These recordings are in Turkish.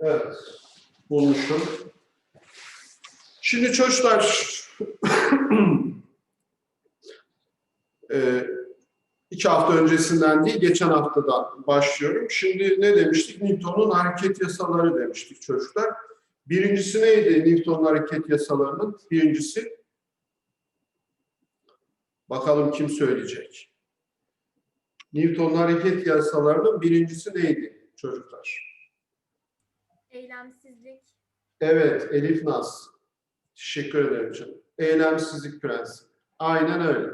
Evet. Bulmuşum. Şimdi çocuklar e, iki hafta öncesinden değil, geçen haftadan başlıyorum. Şimdi ne demiştik? Newton'un hareket yasaları demiştik çocuklar. Birincisi neydi Newton'un hareket yasalarının? Birincisi bakalım kim söyleyecek. Newton'un hareket yasalarının birincisi neydi çocuklar? Eylemsizlik, Evet, Elif Naz. Teşekkür ederim canım. Eylemsizlik prensibi. Aynen öyle.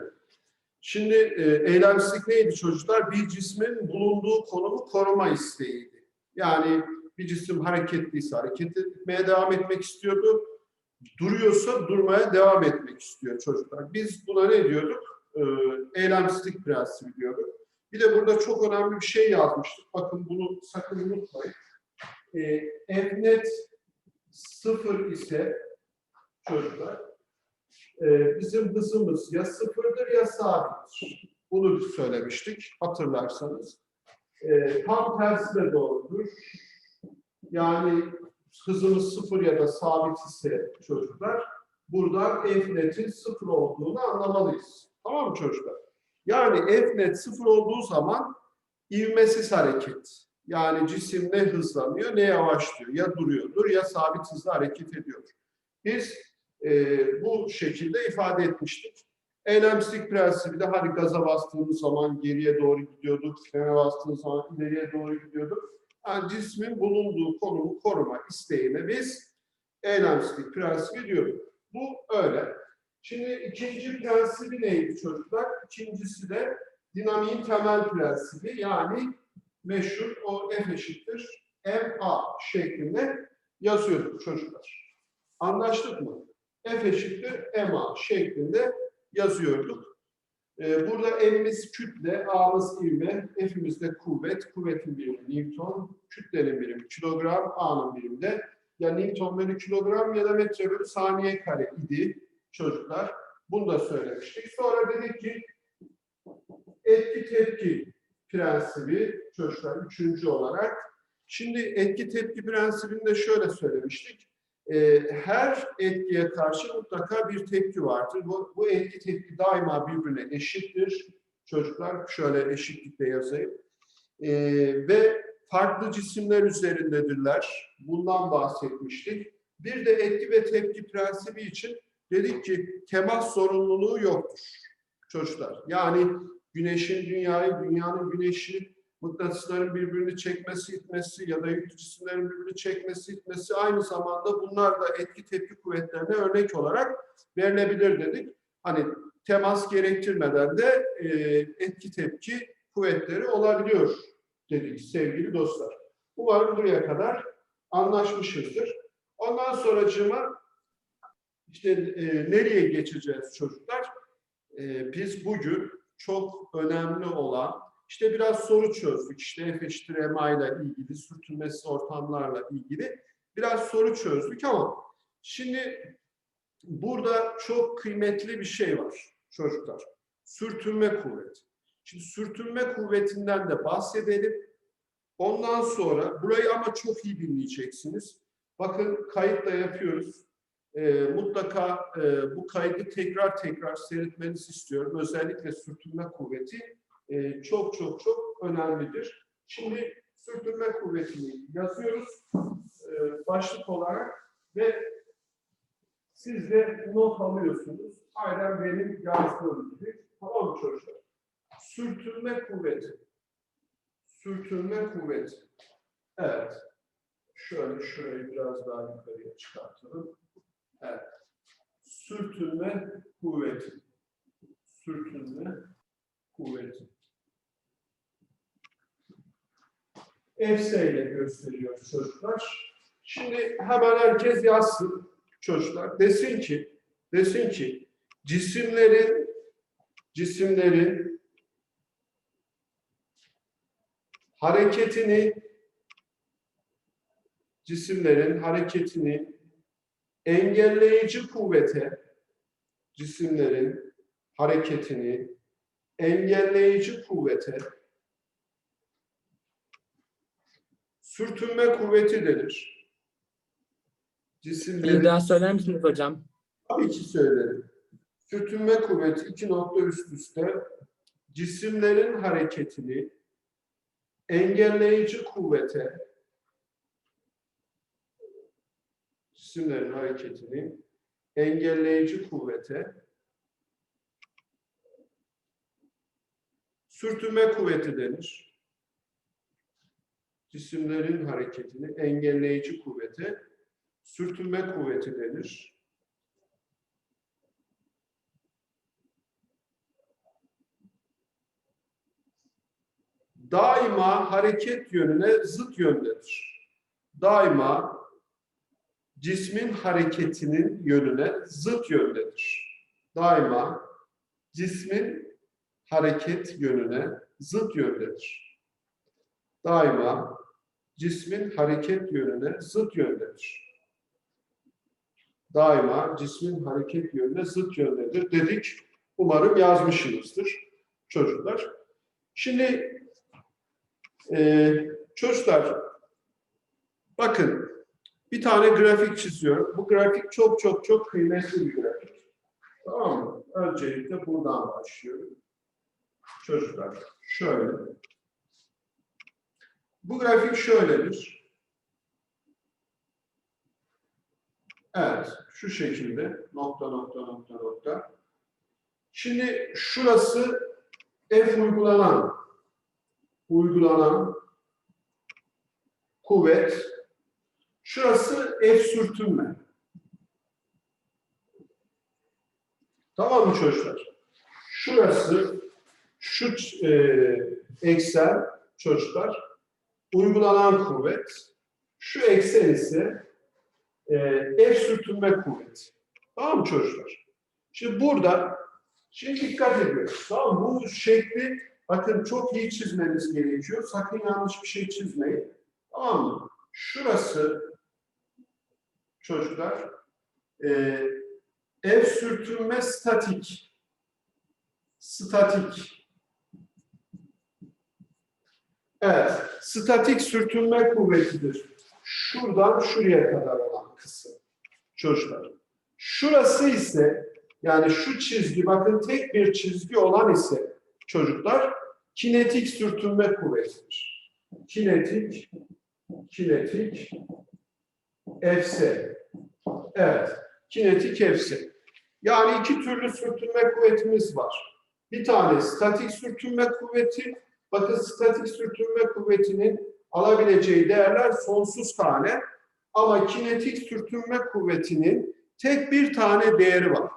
Şimdi e, eylemsizlik neydi çocuklar? Bir cismin bulunduğu konumu koruma isteğiydi. Yani bir cisim hareketliyse hareket etmeye devam etmek istiyordu. Duruyorsa durmaya devam etmek istiyor çocuklar. Biz buna ne diyorduk? E, eylemsizlik prensibi diyorduk. Bir de burada çok önemli bir şey yazmıştık. Bakın bunu sakın unutmayın. E, F net sıfır ise çocuklar e, bizim hızımız ya sıfırdır ya sabittir. Bunu söylemiştik hatırlarsanız. E, tam tersi de doğrudur. Yani hızımız sıfır ya da sabit ise çocuklar buradan f netin sıfır olduğunu anlamalıyız. Tamam mı çocuklar? Yani f net sıfır olduğu zaman ivmesiz hareket. Yani cisim ne hızlanıyor ne yavaşlıyor. Ya duruyordur ya sabit hızla hareket ediyor. Biz e, bu şekilde ifade etmiştik. Eylemsizlik prensibi de hani gaza bastığımız zaman geriye doğru gidiyorduk, frene bastığımız zaman ileriye doğru gidiyorduk. Yani cismin bulunduğu konumu koruma isteğine biz eylemsizlik prensibi diyorduk. Bu öyle. Şimdi ikinci prensibi neydi çocuklar? İkincisi de dinamiğin temel prensibi yani meşhur o F eşittir MA şeklinde yazıyorduk çocuklar. Anlaştık mı? F eşittir MA şeklinde yazıyorduk. Ee, burada M'imiz kütle, A'mız ivme, F'imiz de kuvvet, kuvvetin birimi Newton, kütlenin birimi kilogram, A'nın birimi de ya Newton bölü kilogram ya da metre bölü saniye kare idi çocuklar. Bunu da söylemiştik. Sonra dedik ki etki tepki prensibi çocuklar üçüncü olarak. Şimdi etki tepki prensibini de şöyle söylemiştik. Ee, her etkiye karşı mutlaka bir tepki vardır. Bu, bu etki tepki daima birbirine eşittir. Çocuklar şöyle eşitlikle yazayım. Ee, ve farklı cisimler üzerindedirler. Bundan bahsetmiştik. Bir de etki ve tepki prensibi için dedik ki temas zorunluluğu yoktur çocuklar. Yani güneşin dünyayı, dünyanın güneşi, mıknatısların birbirini çekmesi, itmesi ya da yüklü birbirini çekmesi, itmesi aynı zamanda bunlar da etki tepki kuvvetlerine örnek olarak verilebilir dedik. Hani temas gerektirmeden de e, etki tepki kuvvetleri olabiliyor dedik sevgili dostlar. Umarım buraya kadar anlaşmışızdır. Ondan sonracığıma işte e, nereye geçeceğiz çocuklar? E, biz bugün çok önemli olan işte biraz soru çözdük. İşte F eşittir MA ile ilgili, sürtünmesi ortamlarla ilgili biraz soru çözdük ama şimdi burada çok kıymetli bir şey var çocuklar. Sürtünme kuvveti. Şimdi sürtünme kuvvetinden de bahsedelim. Ondan sonra burayı ama çok iyi dinleyeceksiniz. Bakın kayıt da yapıyoruz. E, mutlaka e, bu kaydı tekrar tekrar seyretmenizi istiyorum. Özellikle sürtünme kuvveti e, çok çok çok önemlidir. Şimdi sürtünme kuvvetini yazıyoruz e, başlık olarak ve siz de not alıyorsunuz. Aynen benim yazdığım gibi. Tamam mı çocuklar? Sürtünme kuvveti. Sürtünme kuvveti. Evet. Şöyle şurayı biraz daha yukarıya çıkartalım. Sürtünme kuvveti. Sürtünme kuvveti. EFS ile gösteriyoruz çocuklar. Şimdi hemen herkes yazsın çocuklar. Desin ki, desin ki cisimlerin cisimlerin hareketini cisimlerin hareketini engelleyici kuvvete cisimlerin hareketini engelleyici kuvvete sürtünme kuvveti denir. Bir Cisimlerin daha söyler misiniz hocam? tabii ki söylerim. Sürtünme kuvveti iki nokta üst üste cisimlerin hareketini engelleyici kuvvete cisimlerin hareketini engelleyici kuvvete sürtünme kuvveti denir. Cisimlerin hareketini engelleyici kuvvete sürtünme kuvveti denir. Daima hareket yönüne zıt yöndedir. Daima cismin hareketinin yönüne zıt yöndedir. Daima cismin hareket yönüne zıt yöndedir. Daima cismin hareket yönüne zıt yöndedir. Daima cismin hareket yönüne zıt yöndedir dedik. Umarım yazmışsınızdır çocuklar. Şimdi e, çocuklar bakın bir tane grafik çiziyorum. Bu grafik çok çok çok kıymetli bir grafik. Tamam mı? Öncelikle buradan başlıyorum. Çocuklar şöyle. Bu grafik şöyledir. Evet, şu şekilde nokta nokta nokta nokta. Şimdi şurası F uygulanan uygulanan kuvvet. Şurası F sürtünme. Tamam mı çocuklar? Şurası şu e, eksen çocuklar uygulanan kuvvet. Şu eksen ise e, F sürtünme kuvveti. Tamam mı çocuklar? Şimdi burada şimdi dikkat ediyoruz. Tamam mı? Bu şekli bakın çok iyi çizmeniz gerekiyor. Sakın yanlış bir şey çizmeyin. Tamam mı? Şurası çocuklar e, F sürtünme statik. Statik. Evet, statik sürtünme kuvvetidir. Şuradan şuraya kadar olan kısım. Çocuklar. Şurası ise yani şu çizgi bakın tek bir çizgi olan ise çocuklar kinetik sürtünme kuvvetidir. Kinetik kinetik Fs. Evet. Kinetik Fs. Yani iki türlü sürtünme kuvvetimiz var. Bir tane statik sürtünme kuvveti. Bakın statik sürtünme kuvvetinin alabileceği değerler sonsuz tane. Ama kinetik sürtünme kuvvetinin tek bir tane değeri var.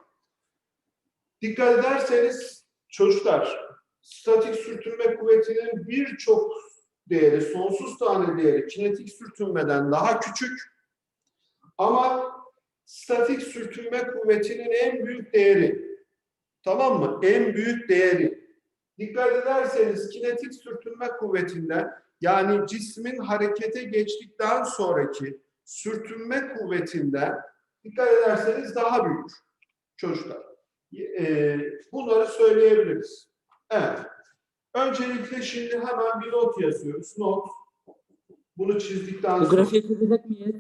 Dikkat ederseniz çocuklar statik sürtünme kuvvetinin birçok değeri, sonsuz tane değeri kinetik sürtünmeden daha küçük. Ama statik sürtünme kuvvetinin en büyük değeri, tamam mı? En büyük değeri. Dikkat ederseniz kinetik sürtünme kuvvetinden yani cismin harekete geçtikten sonraki sürtünme kuvvetinden dikkat ederseniz daha büyük çocuklar. Ee, bunları söyleyebiliriz. Evet. Öncelikle şimdi hemen bir not yazıyoruz. Not. Bunu çizdikten Bu sonra... grafiği çizecek miyiz?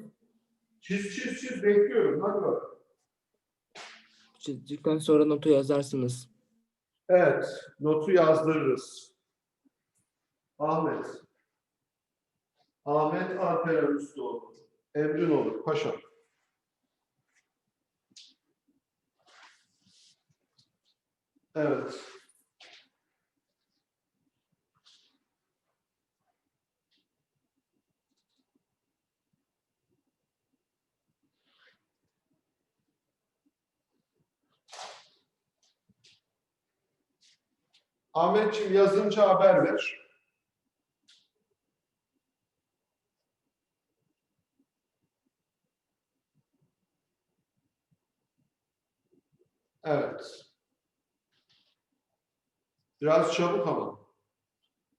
Çiz çiz çiz bekliyorum. Hadi bakalım. Çizdikten sonra notu yazarsınız. Evet. Notu yazdırırız. Ahmet. Ahmet Alperen Üstoğlu. Emrin olur. Paşa. Evet. Ahmetciğim yazınca haber ver. Evet. Biraz çabuk ama.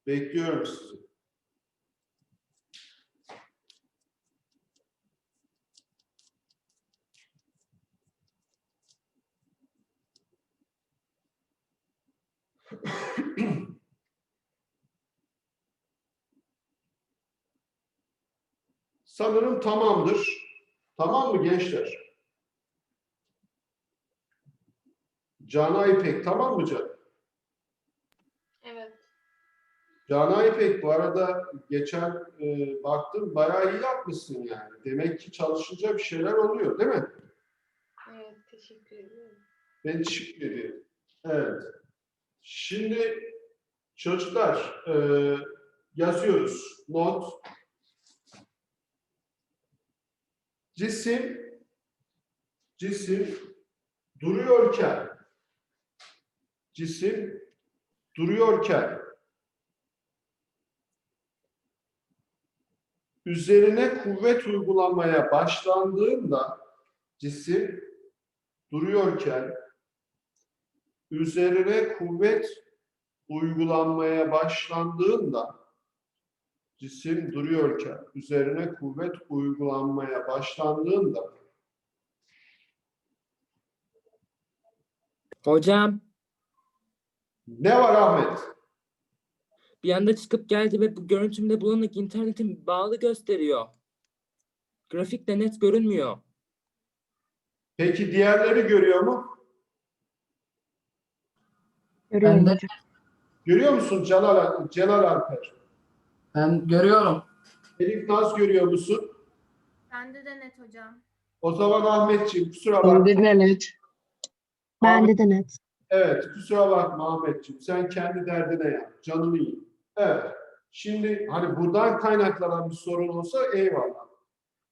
Bekliyorum sizi. Sanırım tamamdır. Tamam mı gençler? Cana İpek tamam mı canım? Evet. Cana İpek bu arada geçen e, baktım bayağı iyi yapmışsın yani. Demek ki çalışınca bir şeyler oluyor değil mi? Evet. Teşekkür ederim. Ben teşekkür ediyorum. Evet. Şimdi çocuklar e, yazıyoruz. Not. Cisim cisim duruyorken cisim duruyorken üzerine kuvvet uygulamaya başlandığında cisim duruyorken üzerine kuvvet uygulanmaya başlandığında cisim duruyorken üzerine kuvvet uygulanmaya başlandığında Hocam ne var Ahmet? bir anda çıkıp geldi ve bu görüntümde bulanık internetim bağlı gösteriyor. Grafik de net görünmüyor. Peki diğerleri görüyor mu? Görüyorum Ben de-. Görüyor musun Celal, Celal Alper? Ben görüyorum. Elif Naz görüyor musun? Bende de net hocam. O zaman Ahmetciğim kusura bakma. Bende de net. Bende de net. Evet, kusura bakma Ahmetciğim. Sen kendi derdine yap. Canını iyi. Evet. Şimdi hani buradan kaynaklanan bir sorun olsa eyvallah.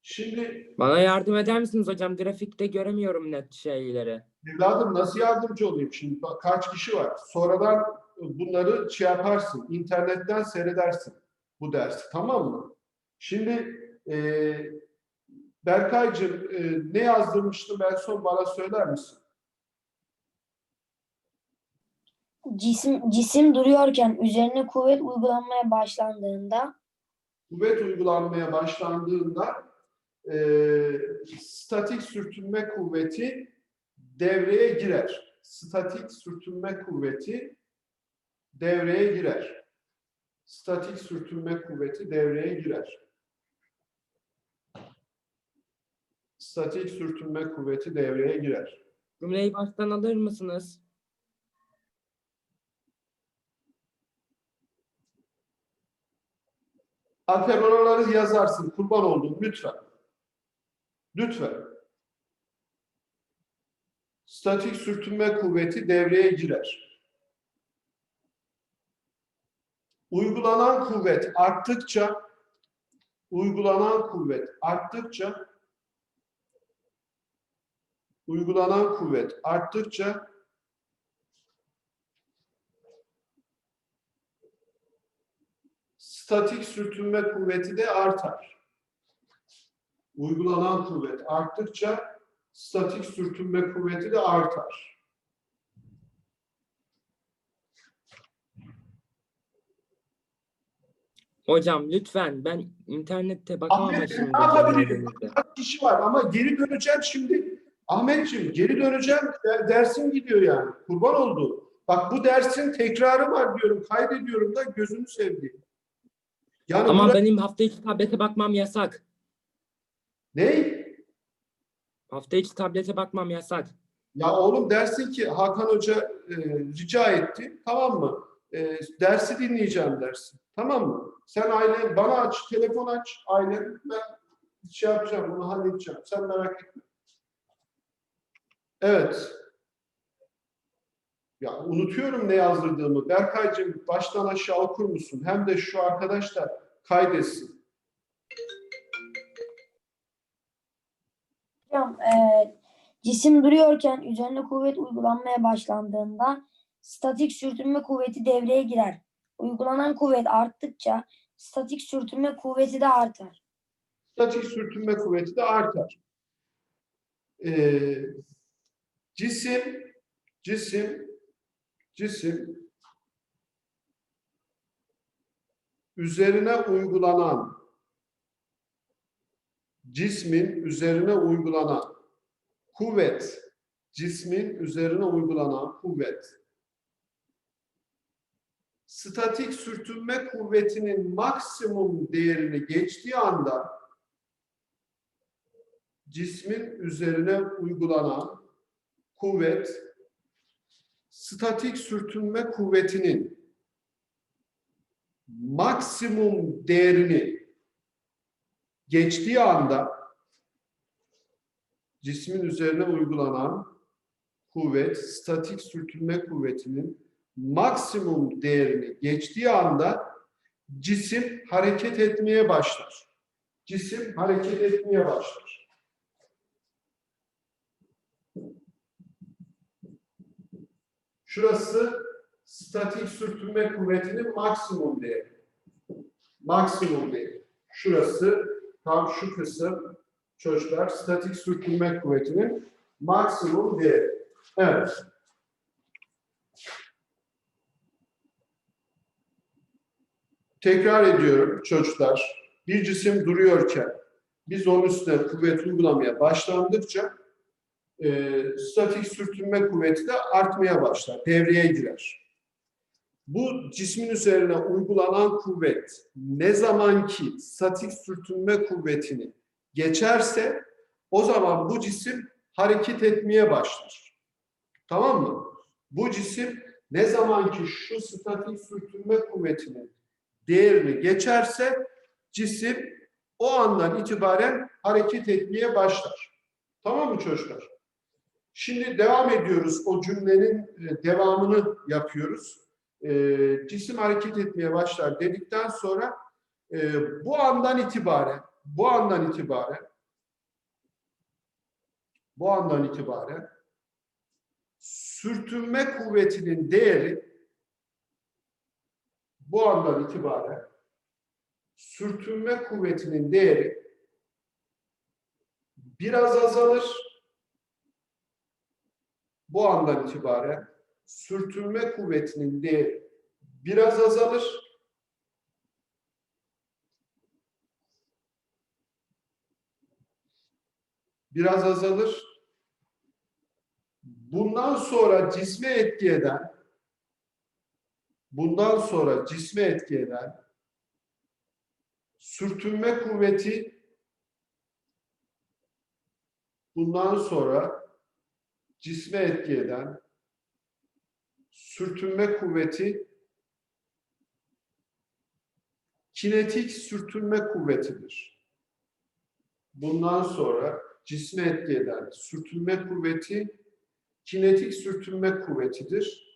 Şimdi Bana yardım eder misiniz hocam? Grafikte göremiyorum net şeyleri. evladım nasıl yardımcı olayım şimdi? Bak kaç kişi var. Sonradan bunları şey yaparsın. internetten seyredersin bu dersi. Tamam mı? Şimdi e, Berkaycığım e, ne yazdırmıştım en son bana söyler misin? Cisim, cisim duruyorken üzerine kuvvet uygulanmaya başlandığında kuvvet uygulanmaya başlandığında e, statik sürtünme kuvveti devreye girer. Statik sürtünme kuvveti devreye girer. Statik sürtünme kuvveti devreye girer. Statik sürtünme kuvveti devreye girer. Cümleyi baştan alır mısınız? Alper oraları yazarsın. Kurban oldum. Lütfen. Lütfen. Statik sürtünme kuvveti devreye girer. Uygulanan kuvvet arttıkça uygulanan kuvvet arttıkça uygulanan kuvvet arttıkça statik sürtünme kuvveti de artar. Uygulanan kuvvet arttıkça statik sürtünme kuvveti de artar. Hocam lütfen ben internette bakmam Ahmet, başım. ne yapabilirim? Kaç kişi var ama geri döneceğim şimdi. Ahmetciğim geri döneceğim. Der- Dersin gidiyor yani. Kurban oldu. Bak bu dersin tekrarı var diyorum. Kaydediyorum da gözünü sevdiğim. Yani Ama burada- benim hafta içi tablete bakmam yasak. ne? Hafta içi tablete bakmam yasak. Ya oğlum dersin ki Hakan Hoca e, rica etti. Tamam mı? E, dersi dinleyeceğim dersin. Tamam mı? Sen aile bana aç, telefon aç. Aile ben şey yapacağım, bunu halledeceğim. Sen merak etme. Evet. Ya unutuyorum ne yazdırdığımı. Berkaycığım baştan aşağı okur musun? Hem de şu arkadaş da kaydetsin. hocam, e, cisim duruyorken üzerine kuvvet uygulanmaya başlandığında statik sürtünme kuvveti devreye girer. Uygulanan kuvvet arttıkça statik sürtünme kuvveti de artar. statik sürtünme kuvveti de artar. Ee, cisim, cisim, cisim üzerine uygulanan cismin üzerine uygulanan kuvvet, cismin üzerine uygulanan kuvvet statik sürtünme kuvvetinin maksimum değerini geçtiği anda cismin üzerine uygulanan kuvvet statik sürtünme kuvvetinin maksimum değerini geçtiği anda cismin üzerine uygulanan kuvvet statik sürtünme kuvvetinin maksimum değerini geçtiği anda cisim hareket etmeye başlar. Cisim hareket etmeye başlar. Şurası statik sürtünme kuvvetinin maksimum değeri. Maksimum değeri. Şurası tam şu kısım çocuklar statik sürtünme kuvvetinin maksimum değeri. Evet. Tekrar ediyorum çocuklar. Bir cisim duruyorken biz onun üstüne kuvvet uygulamaya başlandıkça e, statik sürtünme kuvveti de artmaya başlar, devreye girer. Bu cismin üzerine uygulanan kuvvet ne zaman ki statik sürtünme kuvvetini geçerse o zaman bu cisim hareket etmeye başlar. Tamam mı? Bu cisim ne zaman ki şu statik sürtünme kuvvetinin değerini geçerse cisim o andan itibaren hareket etmeye başlar. Tamam mı çocuklar? Şimdi devam ediyoruz. O cümlenin e, devamını yapıyoruz. E, cisim hareket etmeye başlar dedikten sonra e, bu andan itibaren bu andan itibaren bu andan itibaren sürtünme kuvvetinin değeri bu andan itibaren sürtünme kuvvetinin değeri biraz azalır. Bu andan itibaren sürtünme kuvvetinin değeri biraz azalır. Biraz azalır. Bundan sonra cisme etki eden bundan sonra cisme etki eden sürtünme kuvveti bundan sonra cisme etki eden sürtünme kuvveti kinetik sürtünme kuvvetidir. Bundan sonra cisme etki eden sürtünme kuvveti kinetik sürtünme kuvvetidir.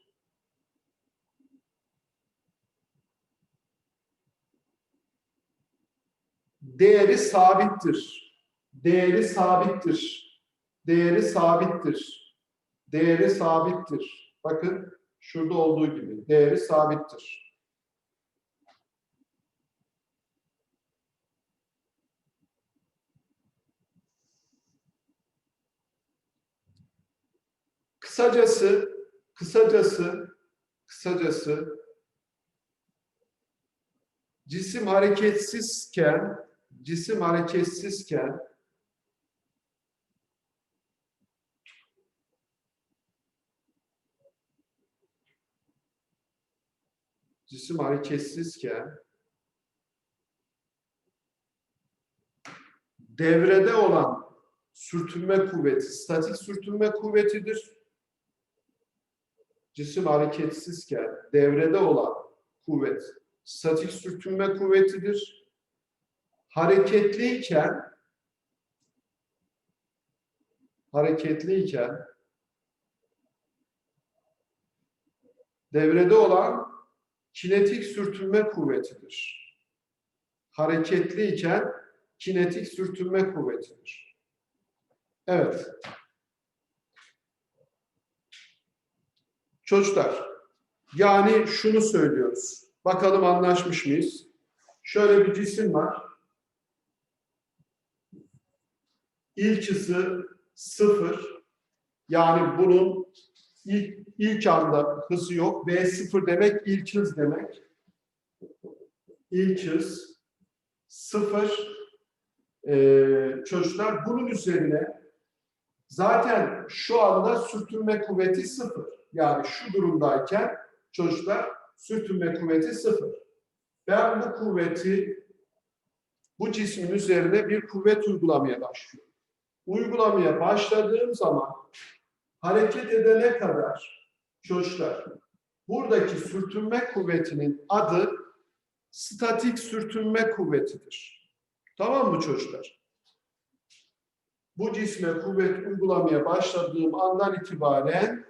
Değeri sabittir. Değeri sabittir. Değeri sabittir. Değeri sabittir. Bakın şurada olduğu gibi değeri sabittir. Kısacası, kısacası, kısacası cisim hareketsizken, cisim hareketsizken cisim hareketsizken devrede olan sürtünme kuvveti statik sürtünme kuvvetidir. Cisim hareketsizken devrede olan kuvvet statik sürtünme kuvvetidir. Hareketliyken hareketliyken devrede olan kinetik sürtünme kuvvetidir. Hareketliyken kinetik sürtünme kuvvetidir. Evet. Çocuklar, yani şunu söylüyoruz. Bakalım anlaşmış mıyız? Şöyle bir cisim var. İlk hızı sıfır. Yani bunun ilk, ilk anda hızı yok. V sıfır demek ilk hız demek. İlk hız sıfır. Ee, çocuklar bunun üzerine zaten şu anda sürtünme kuvveti sıfır. Yani şu durumdayken çocuklar sürtünme kuvveti sıfır. Ben bu kuvveti bu cismin üzerine bir kuvvet uygulamaya başlıyorum. Uygulamaya başladığım zaman hareket edene kadar çocuklar buradaki sürtünme kuvvetinin adı statik sürtünme kuvvetidir. Tamam mı çocuklar? Bu cisme kuvvet uygulamaya başladığım andan itibaren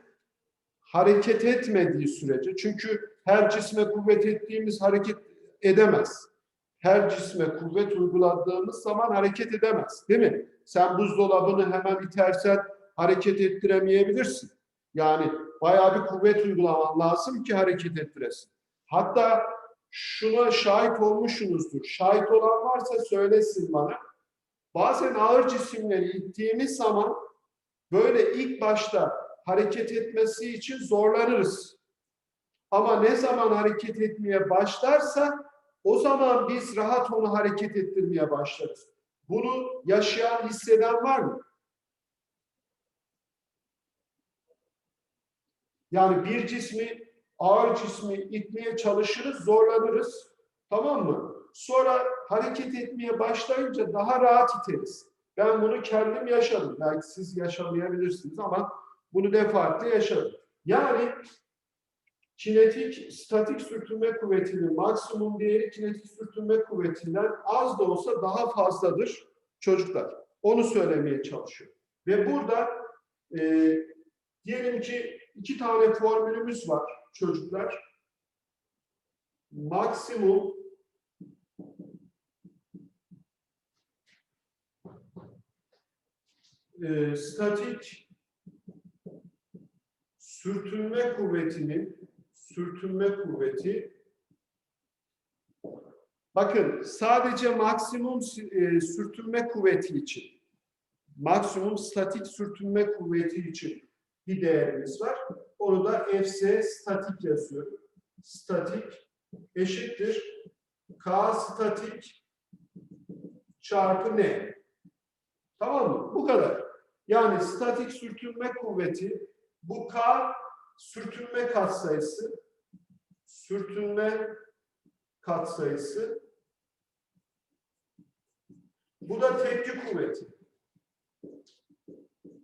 hareket etmediği sürece çünkü her cisme kuvvet ettiğimiz hareket edemez. Her cisme kuvvet uyguladığımız zaman hareket edemez. Değil mi? Sen buzdolabını hemen itersen hareket ettiremeyebilirsin. Yani bayağı bir kuvvet uygulaman lazım ki hareket ettiresin. Hatta şuna şahit olmuşsunuzdur. Şahit olan varsa söylesin bana. Bazen ağır cisimleri ittiğimiz zaman böyle ilk başta hareket etmesi için zorlanırız. Ama ne zaman hareket etmeye başlarsa o zaman biz rahat onu hareket ettirmeye başlarız. Bunu yaşayan, hisseden var mı? Yani bir cismi, ağır cismi itmeye çalışırız, zorlanırız. Tamam mı? Sonra hareket etmeye başlayınca daha rahat iteriz. Ben bunu kendim yaşadım. Belki siz yaşamayabilirsiniz ama bunu defaatle yaşadım. Yani kinetik, statik sürtünme kuvvetinin maksimum değeri kinetik sürtünme kuvvetinden az da olsa daha fazladır çocuklar. Onu söylemeye çalışıyorum. Ve burada e, diyelim ki iki tane formülümüz var çocuklar. Maksimum e, statik sürtünme kuvvetinin sürtünme kuvveti bakın sadece maksimum e, sürtünme kuvveti için maksimum statik sürtünme kuvveti için bir değerimiz var. Onu da Fs statik yazıyorum. Statik eşittir K statik çarpı N. Tamam mı? Bu kadar. Yani statik sürtünme kuvveti bu K sürtünme katsayısı sürtünme katsayısı bu da tepki kuvveti.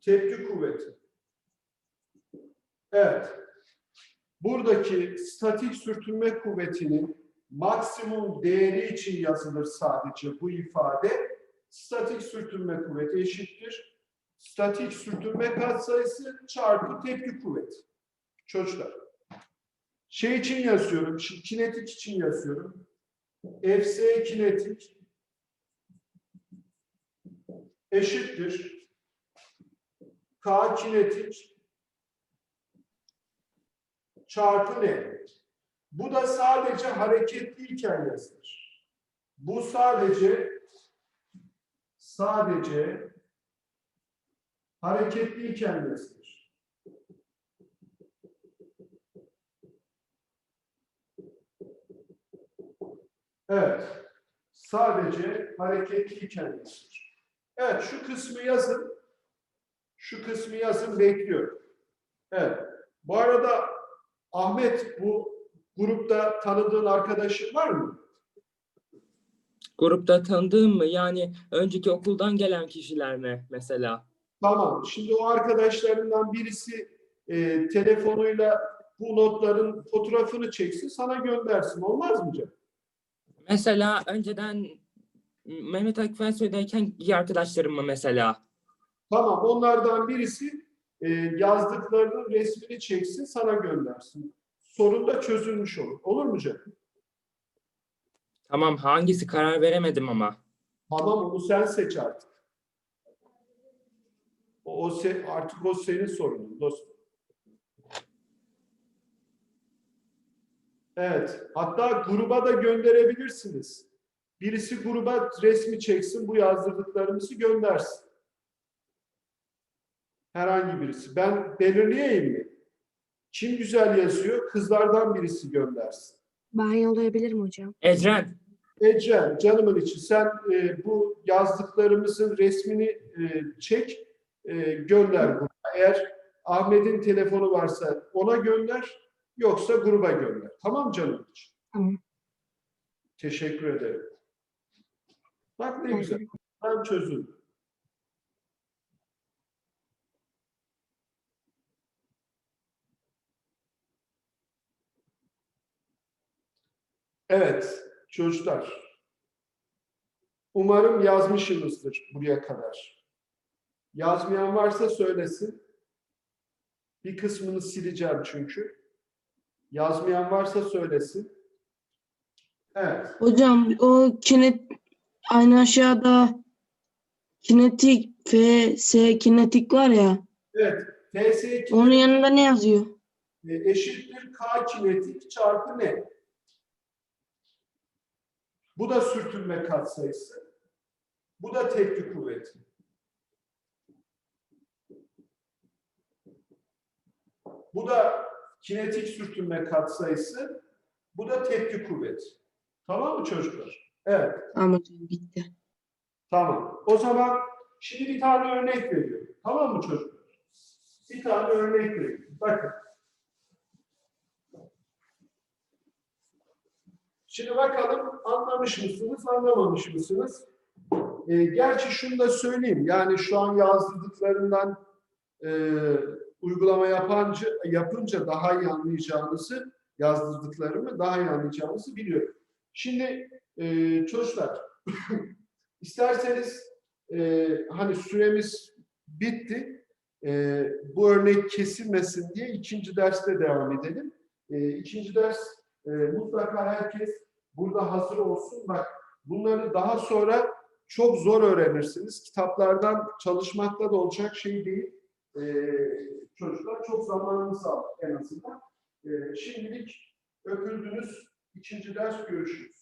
Tepki kuvveti. Evet. Buradaki statik sürtünme kuvvetinin maksimum değeri için yazılır sadece bu ifade. Statik sürtünme kuvveti eşittir. Statik sürtünme katsayısı çarpı tepki kuvveti. Çocuklar. Şey için yazıyorum, kinetik için yazıyorum. Fs kinetik eşittir. K kinetik çarpı ne? Bu da sadece hareketliyken yazılır. Bu sadece sadece hareketliyken yazılır. Evet. Sadece hareketliyken yazılır. Evet, şu kısmı yazın. Şu kısmı yazın, bekliyorum. Evet. Bu arada Ahmet bu grupta tanıdığın arkadaşın var mı? Grupta tanıdığım mı? Yani önceki okuldan gelen kişiler mi mesela? Tamam. Şimdi o arkadaşlarından birisi e, telefonuyla bu notların fotoğrafını çeksin, sana göndersin. Olmaz mı canım? Mesela önceden Mehmet Akif Ersoy'dayken iyi arkadaşlarım mı mesela? Tamam. Onlardan birisi e, yazdıklarının resmini çeksin, sana göndersin. Sorun da çözülmüş olur. Olur mu canım? Tamam hangisi karar veremedim ama. Tamam onu sen seç artık. O, o se- artık o senin sorunun dostum. Evet. Hatta gruba da gönderebilirsiniz. Birisi gruba resmi çeksin, bu yazdırdıklarımızı göndersin. Herhangi birisi. Ben belirleyeyim mi? Kim güzel yazıyor? Kızlardan birisi göndersin. Ben yollayabilirim hocam. Ecren, Ecren, canımın içi sen e, bu yazdıklarımızın resmini e, çek, e, gönder. Eğer Ahmet'in telefonu varsa ona gönder, Yoksa gruba gönder. Tamam canım için. Tamam. Teşekkür ederim. Bak ne güzel. Ben çözüldüm. Evet çocuklar. Umarım yazmışsınızdır buraya kadar. Yazmayan varsa söylesin. Bir kısmını sileceğim çünkü. Yazmayan varsa söylesin. Evet. Hocam o kinet aynı aşağıda kinetik FS kinetik var ya Evet. TS2 onun yanında ne yazıyor? e, eşittir K kinetik çarpı ne? Bu da sürtünme katsayısı. Bu da tepki kuvveti. Bu da kinetik sürtünme katsayısı. Bu da tepki kuvveti. Tamam mı çocuklar? Evet. Tamam hocam bitti. Tamam. O zaman şimdi bir tane örnek veriyorum. Tamam mı çocuklar? Bir tane örnek veriyorum. Bakın. Şimdi bakalım anlamış mısınız, anlamamış mısınız? Ee, gerçi şunu da söyleyeyim. Yani şu an yazdırdıklarından e, uygulama yapanca, yapınca daha iyi anlayacağınızı, yazdırdıklarımı daha iyi anlayacağınızı biliyorum. Şimdi e, çocuklar, isterseniz e, hani süremiz bitti. E, bu örnek kesilmesin diye ikinci derste devam edelim. E, ikinci ders e, mutlaka herkes burada hazır olsun. Bak bunları daha sonra çok zor öğrenirsiniz. Kitaplardan çalışmakla da olacak şey değil. E, çocuklar çok zamanınız alır en azından. E, şimdilik öpüldünüz. İkinci ders görüşürüz.